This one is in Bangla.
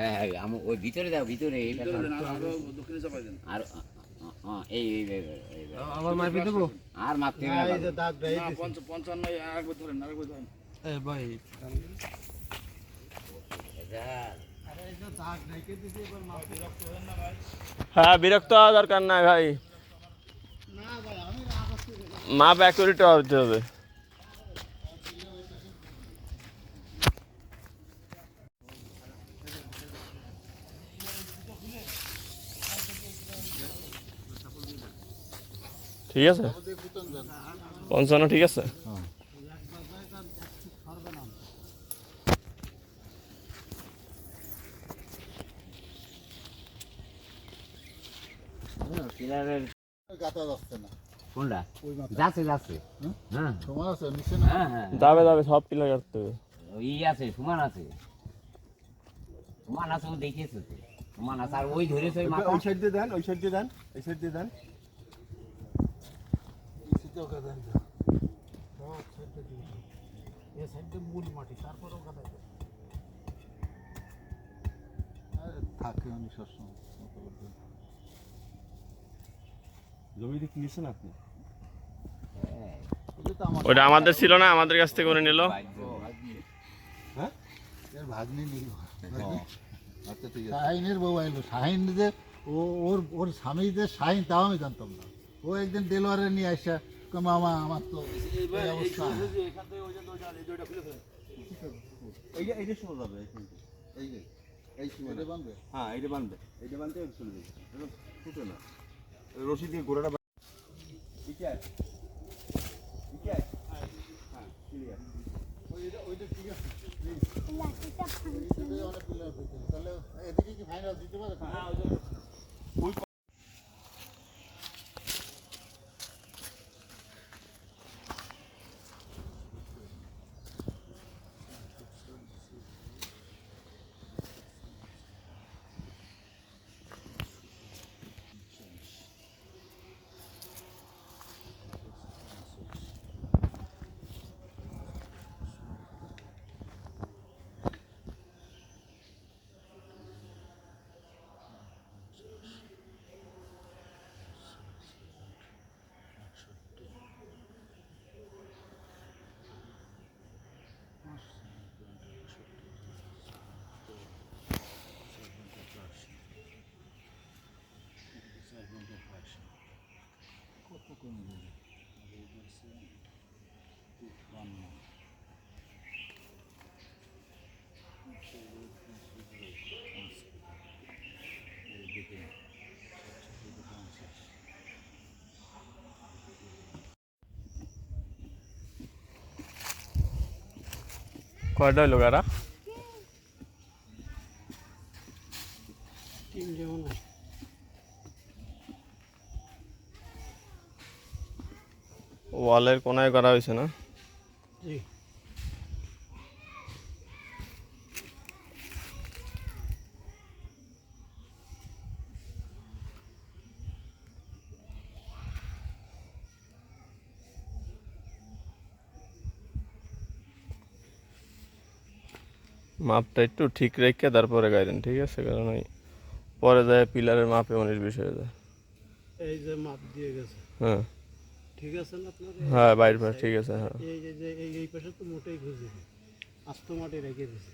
হ্যাঁ হ্যাঁ আম- ওই ভিতরে দাও ভিতরে আর- এই। আবার দেবো? আর না এই যে দাগ দেয় না, আরেকবার ধরেন, আরেকবার ধরেন। এ ভাই। হ্যাঁ বিরক্ত হওয়া দরকার নাই ভাই। মাপ অ্যাকুরেট হতে হবে। ঠিক আছে? পঞ্চান্ন ঠিক আছে? পিলারের গাতা যাচ্ছে না। কোনটা? ওই মাথা যাচ্ছে যাচ্ছে। হুম? হ্যাঁ। সমান আছে নিচে না? হ্যাঁ হ্যাঁ। যাবে যাবে সব পিলার কাটতে হবে। ওই আছে সমান আছে। সমান আছে ও দেখিয়েছে তো। সমান আছে আর ওই ধরেছে ওই সাইড দিয়ে দেন ওই সাইড দিয়ে দেন এই সাইড দিয়ে দেন। থাকে উনি সবসময় জমিতে কিনেছেন আপনি হ্যাঁ, ওটা আমাদের ছিল না আমাদের কাছ থেকে করে নিল হ্যাঁ আচ্ছা শাহিনের বউ আইলো শাহিন যে ও ওর ওর স্বামী যে শাহিন তাও আমি জানতাম না ও একদিন ডেলোয়ারে নিয়ে আসা মামা আমার তো এই অবস্থা। এই যে এই যে শোনা যাবে এই যে। এই সীমাটা বানবে? হ্যাঁ এইটা বানবে। এইটা বানতে চলে যাবে ফুটে না। ওই রশি দিয়ে বান- ঠিক আছে ঠিক আছে। হ্যাঁ ক্লিয়ার এই অনেক প্লেয়ার পেয়েছে তাহলে এদিকে কি ফাইনাল দিতে পারে? কত কমে যাবে বান্ন কয়টা হইল গারা ওয়ালের কোনায় করা হয়েছে না? মাপটা একটু ঠিক রেখে তারপরে গাইলেন ঠিক আছে? কারণ ওই পরে যায় পিলারের মাপে বিশ হয়ে যায়। এই যে মাপ দিয়ে গেছে। হ্যাঁ। ঠিক আছে না আপনার হ্যাঁ বাইর পাশ ঠিক আছে হ্যাঁ এই যে যে এই এই পাশে তো মোটেই খুঁজে আস্ত মাটি রেখে দিয়েছে